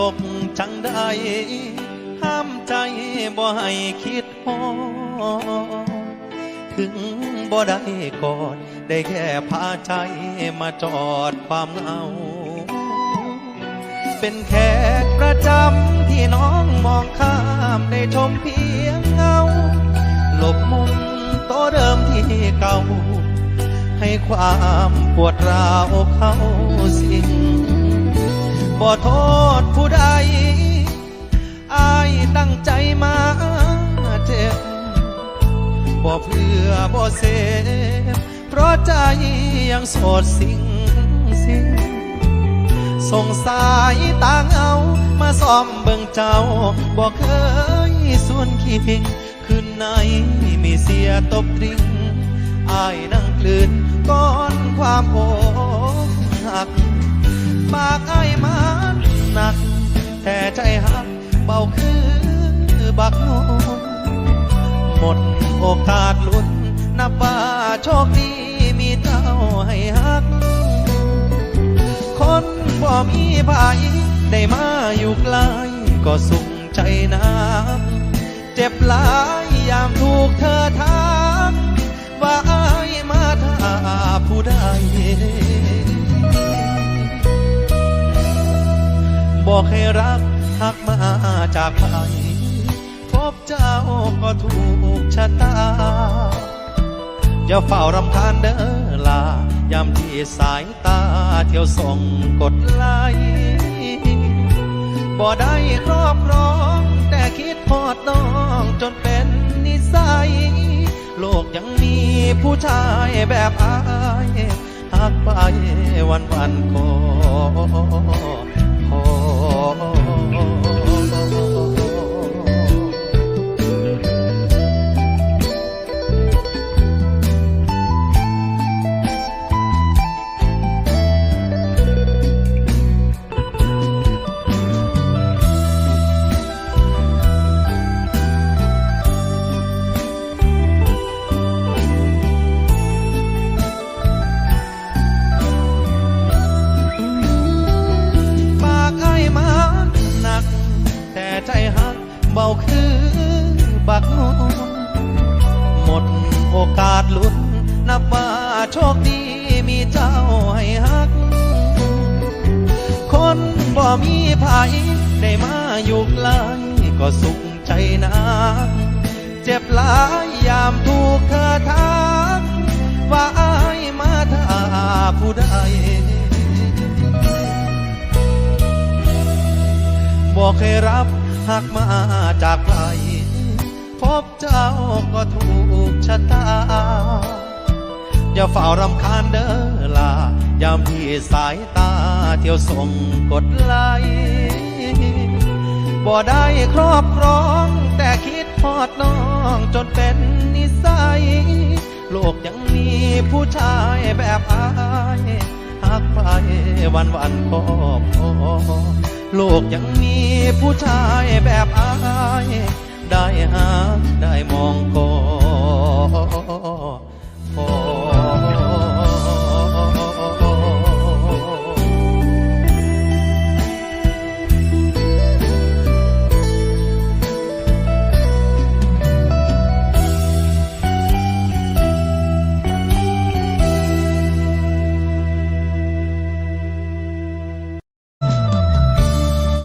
ตกจังใดห้ามใจบ่ให้คิดฮอถึงบ่ได้กอดได้แค่พาใจมาจอดความเหงา เป็นแขกประจำที่น้องมองข้ามได้ชมเพียงเงา หลบมุมโตเดิมที่เก่า ให้ความปวดร้าวเข้าสิงบ่โท ษผู้ใดอายตั้งใจมาเจ็บบ่เพื่อบ่เสพเพราะใจยังโสดสิ่งสิ่งส่งสายต่างเอามาซ่อมเบิ่งเจ้าบอกเคยส่วนคิงคืนไหนมีเสียตบตริงอายนั่งกลืนก้อนความโอ ใจหักเบาคือบักนมหมดโอกาสลุ้นนับว่าโชคดีมีเจ้าให้หัก คนบ่มีภัยได้มาอยู่ใกล้ก็สุขใจนักเจ็บหลายยามถูกเธอทักว่าอายมาถ้าผู้ใดบอกให้รัก หักมาจากใครพบเจ้าก็ถูกชะตา อย่าเฝ้ารำคาญเด้อลายามที่สายตาเที่ยวส่งกดไลบ่ได้ครอบครอง แต่คิดพอดน้องจนเป็นนิสัย โลกยังมีผู้ชายแบบอายหักไปวันวันๆก็พ เบาคือบักงอนหมดโอกาสลุ้นนับว่าโชคดีมีเจ้าให้หัก คนบ่มีภัยได้มาอยู่ใกลก็สุขใจนักเจ็บหลายยามถูกเธอทัก ว่าอายมาถ้าผู้ใดบอกให้รับ หักมาจากใครพบเจ้าก็ถูกชะตา อย่าเฝ้ารำคาญเด้อลา ยามที่สายตาเที่ยวส่งกดไลบ่ได้ครอบครองแต่คิดพอดน้องจนเป็นนิสัย โลกยังมีผู้ชายแบบอายหักไปวันวันๆก็พอ โลกยังมีผู้ชายแบบอาย ได้หาได้มองก่อน